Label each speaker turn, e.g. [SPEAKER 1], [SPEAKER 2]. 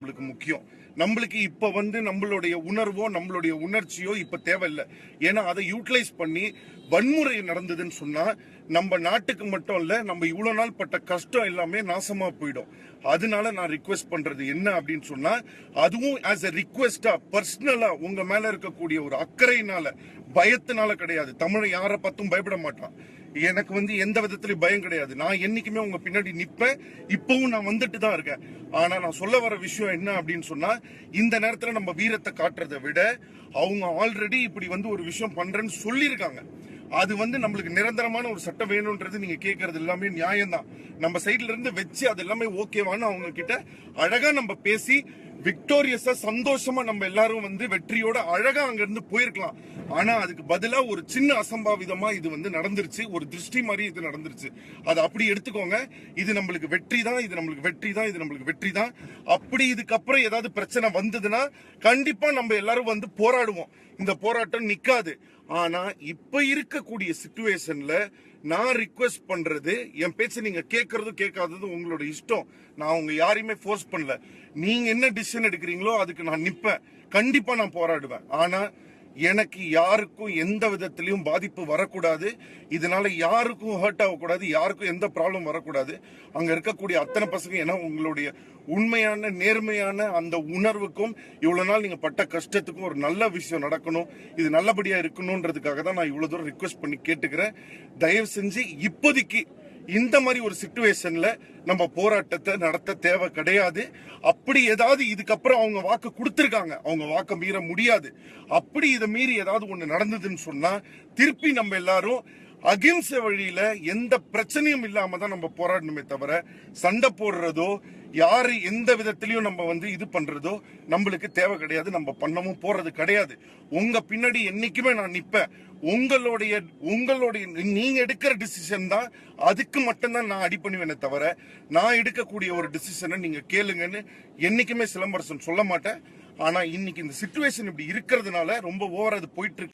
[SPEAKER 1] நம்மளுக்கு முக்கியம். நம்மளுக்கு இப்ப வந்து நம்மளுடைய உணர்வோ நம்மளுடைய உணர்ச்சியோ இப்ப தேவையில்லை. ஏன்னா அதை யூட்டிலைஸ் பண்ணி வன்முறை நடந்ததுன்னு சொன்னா நம்ம நாட்டுக்கு மட்டும் இல்ல நம்ம இவ்வளவு நாள் பட்ட கஷ்டம் எல்லாமே நாசமா போயிடும். அதனால நான் ரிக்வெஸ்ட் பண்றது என்ன அப்படின்னு சொன்னா அதுவும் ஆஸ் எ ரிக்வெஸ்டா பர்சனலா உங்க மேல இருக்கக்கூடிய ஒரு அக்கறையினால பயத்தினால கிடையாது. தமிழை யாரை பார்த்தும் பயப்பட மாட்டான். எனக்கு வந்து எந்த விதத்திலயும் பயம் கிடையாது. நான் என்னைக்குமே உங்க பின்னாடி நிப்பேன். இப்பவும் நான் வந்துட்டு தான் இருக்கேன். ஆனா நான் சொல்ல வர விஷயம் என்ன அப்படின்னு சொன்னா இந்த நேரத்துல நம்ம வீரத்தை காட்டுறதை விட அவங்க ஆல்ரெடி இப்படி வந்து ஒரு விஷயம் பண்றேன்னு சொல்லியிருக்காங்க. அது வந்து நம்மளுக்கு நிரந்தரமான ஒரு சட்டம் வேணும்ன்றது நீங்க கேட்கறது எல்லாமே நியாயம்தான். நம்ம சைட்ல இருந்து வச்சு அது எல்லாமே ஓகேவான்னு அவங்க கிட்ட அழகா நம்ம பேசி விக்டோரியஸா சந்தோஷமா நம்ம எல்லாரும் வந்து வெற்றியோட அழகா அங்க இருந்து போயிருக்கலாம். ஆனா அதுக்கு பதிலா ஒரு சின்ன அசம்பாவிதமா இது வந்து நடந்துருச்சு. ஒரு திருஷ்டி மாதிரி இது நடந்துருச்சு. அதை அப்படி எடுத்துக்கோங்க. இது நம்மளுக்கு வெற்றி தான் இது நம்மளுக்கு வெற்றி தான் இது நம்மளுக்கு வெற்றி தான். அப்படி இதுக்கப்புறம் ஏதாவது பிரச்சனை வந்ததுன்னா கண்டிப்பா நம்ம எல்லாரும் வந்து போராடுவோம். இந்த போராட்டம் நிக்காது. ஆனா இப்ப இருக்கக்கூடிய சுச்சுவேஷன்ல நான் ரிக்வெஸ்ட் பண்றது என் பேச்சு நீங்க கேட்கறது கேட்காதது உங்களோட இஷ்டம். நான் உங்க யாரையுமே ஃபோர்ஸ் பண்ணல. நீங்க என்ன டிசிஷன் எடுக்கிறீங்களோ அதுக்கு நான் நிப்பேன். கண்டிப்பா நான் போராடுவேன். ஆனா எனக்கு யாருக்கும் எந்த விதத்திலையும் பாதிப்பு வரக்கூடாது. இதனால யாருக்கும் ஹர்ட் ஆகக்கூடாது யாருக்கும் எந்த ப்ராப்ளம் வரக்கூடாது. அங்க இருக்கக்கூடிய அத்தனை பசங்க ஏன்னா உங்களுடைய உண்மையான நேர்மையான அந்த உணர்வுக்கும் இவ்வளவு நாள் நீங்க பட்ட கஷ்டத்துக்கும் ஒரு நல்ல விஷயம் நடக்கணும். இது நல்லபடியா இருக்கணும்ன்றதுக்காக தான் நான் இவ்வளவு தூரம் ரிக்வஸ்ட் பண்ணி கேட்டுக்கிறேன். தயவு செஞ்சு இப்போதைக்கு இந்த மாதிரி ஒரு சுச்சுவேஷன்ல நம்ம போராட்டத்தை நடத்த தேவை கிடையாது. அப்படி ஏதாவது இதுக்கப்புறம் அவங்க வாக்கு கொடுத்துருக்காங்க. அவங்க வாக்க மீற முடியாது. அப்படி இதை மீறி ஏதாவது ஒண்ணு நடந்ததுன்னு சொன்னா திருப்பி நம்ம எல்லாரும் அகிம்சை வழியில எந்த பிரச்சனையும் இல்லாம தான் நம்ம போராடணுமே தவிர சண்டை போடுறதோ யாரு எந்த விதத்திலையும் நம்ம வந்து இது பண்றதோ நம்மளுக்கு தேவை கிடையாது. நம்ம பண்ணவும் போறது கிடையாது. உங்க பின்னாடி என்னைக்குமே நான் நிப்பேன். உங்களுடைய உங்களுடைய நீங்க எடுக்கிற டிசிஷன் தான் அதுக்கு மட்டும்தான் நான் அடி பண்ணுவேனே தவிர நான் எடுக்கக்கூடிய ஒரு டிசிஷனை நீங்க கேளுங்கன்னு என்னைக்குமே சிலம்பரசன் சொல்ல மாட்டேன். ஆனா இன்னைக்கு இந்த சுச்சுவேஷன் இப்படி இருக்கிறதுனால ரொம்ப ஓவர் அது போயிட்டு இருக்கு.